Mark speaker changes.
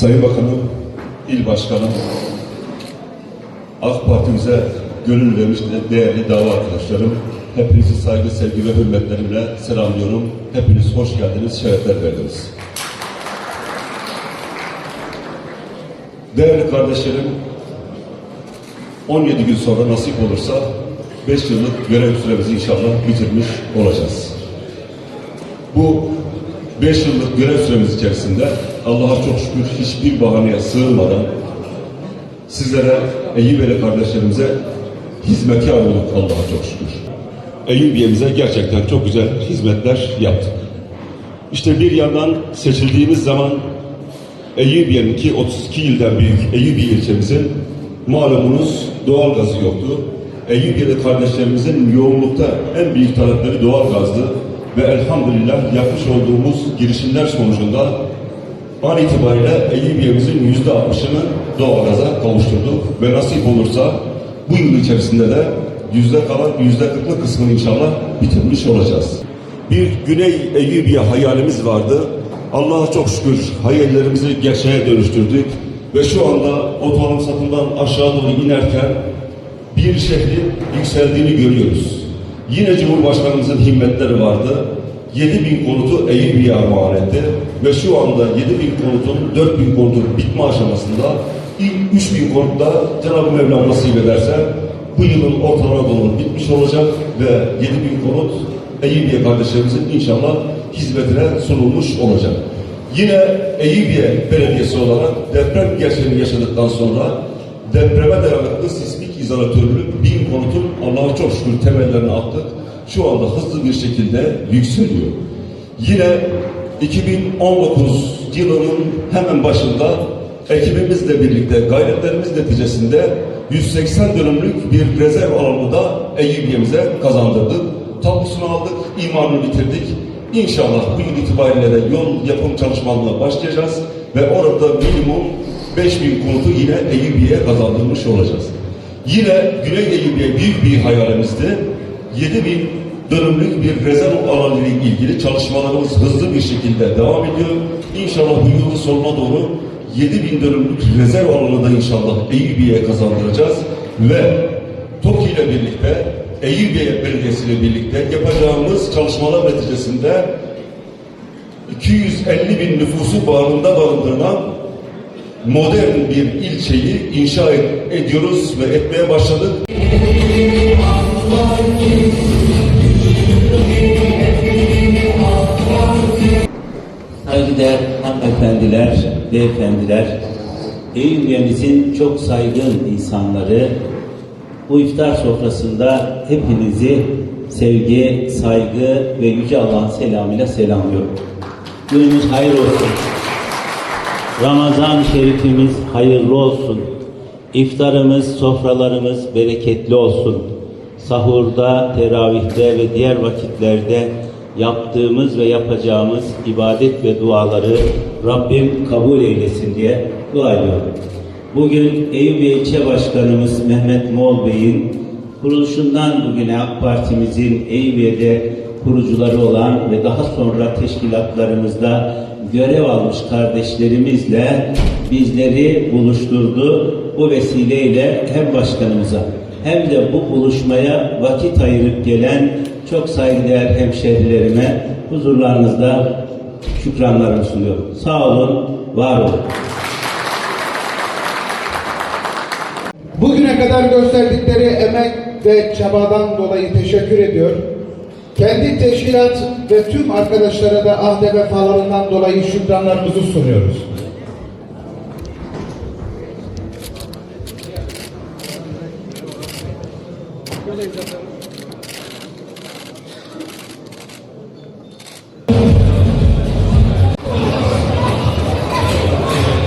Speaker 1: Sayın Bakanım, İl Başkanım, AK Parti'mize gönül vermiş değerli dava arkadaşlarım, hepinizi saygı, sevgi ve hürmetlerimle selamlıyorum. Hepiniz hoş geldiniz, şerefler verdiniz. Değerli kardeşlerim, 17 gün sonra nasip olursa 5 yıllık görev süremizi inşallah bitirmiş olacağız. Bu 5 yıllık görev süremiz içerisinde Allah'a çok şükür hiçbir bahaneye sığınmadan sizlere, Eyyubeli kardeşlerimize hizmetkar olduk Allah'a çok şükür. Eyyubiye'mize gerçekten çok güzel hizmetler yaptık. İşte bir yandan seçildiğimiz zaman Eyyubiye'nin ki 32 yıldan büyük Eyyubiye ilçemizin malumunuz doğal gazı yoktu. Eyyubiye'de kardeşlerimizin yoğunlukta en büyük talepleri doğal gazdı ve elhamdülillah yapmış olduğumuz girişimler sonucunda an itibariyle Eyyubiye'mizin yüzde altmışını doğalgaza kavuşturduk ve nasip olursa bu yıl içerisinde de yüzde kalan yüzde kırklı kısmını inşallah bitirmiş olacağız. Bir Güney Eyyubiye hayalimiz vardı. Allah'a çok şükür hayallerimizi gerçeğe dönüştürdük ve şu anda otonom satından aşağı doğru inerken bir şehrin yükseldiğini görüyoruz. Yine Cumhurbaşkanımızın himmetleri vardı. 7 bin konutu Eyyubiye armağan etti ve şu anda 7 bin konutun 4 bin konutun bitme aşamasında ilk 3 bin konutta Cenab-ı Mevlam nasip ederse bu yılın ortalarına doğru bitmiş olacak ve 7 bin konut Eyyubiye kardeşlerimizin inşallah hizmetine sunulmuş olacak. Yine Eyyubiye Belediyesi olarak deprem gerçeğini yaşadıktan sonra depreme dayanıklı sismik izolatörlü bin konutun Allah'a çok şükür temellerini attık. Şu anda hızlı bir şekilde yükseliyor. Yine 2019 yılının hemen başında ekibimizle birlikte gayretlerimiz neticesinde 180 dönümlük bir rezerv alanı da Eyyubiye'mize kazandırdık. Tabusunu aldık, imarını bitirdik. İnşallah bu yıl itibariyle de yol yapım çalışmalarına başlayacağız ve orada minimum 5000 konutu yine Eyyubiye'ye kazandırmış olacağız. Yine Güney Eyyubiye büyük bir hayalimizdi. 7000 dönümlük bir rezerv alanı ile ilgili çalışmalarımız hızlı bir şekilde devam ediyor. İnşallah bu yılın sonuna doğru 7000 dönümlük rezerv alanı da inşallah Eyyubiye'ye kazandıracağız ve TOKİ ile birlikte Eyyubiye Belediyesi ile birlikte yapacağımız çalışmalar neticesinde 250 bin nüfusu bağrında barındıran modern bir ilçeyi inşa ed- ediyoruz ve etmeye başladık.
Speaker 2: Saygıdeğer hanımefendiler, beyefendiler, Eyyubiye'mizin çok saygın insanları, bu iftar sofrasında hepinizi sevgi, saygı ve Yüce Allah'ın selamıyla selamlıyorum. Günümüz hayır olsun. Ramazan şerifimiz hayırlı olsun. İftarımız, sofralarımız bereketli olsun. Sahurda, teravihte ve diğer vakitlerde yaptığımız ve yapacağımız ibadet ve duaları Rabbim kabul eylesin diye dua ediyorum. Bugün Eyüpiye İlçe Başkanımız Mehmet Moğol Bey'in kuruluşundan bugüne AK Partimizin Eyüpiye'de kurucuları olan ve daha sonra teşkilatlarımızda görev almış kardeşlerimizle bizleri buluşturdu. Bu vesileyle hem başkanımıza hem de bu buluşmaya vakit ayırıp gelen çok saygıdeğer hemşehrilerime huzurlarınızda şükranlarımı sunuyorum. Sağ olun, var olun.
Speaker 3: Bugüne kadar gösterdikleri emek ve çabadan dolayı teşekkür ediyor. Kendi teşkilat ve tüm arkadaşlara da ahde vefalarından dolayı şükranlarımızı sunuyoruz.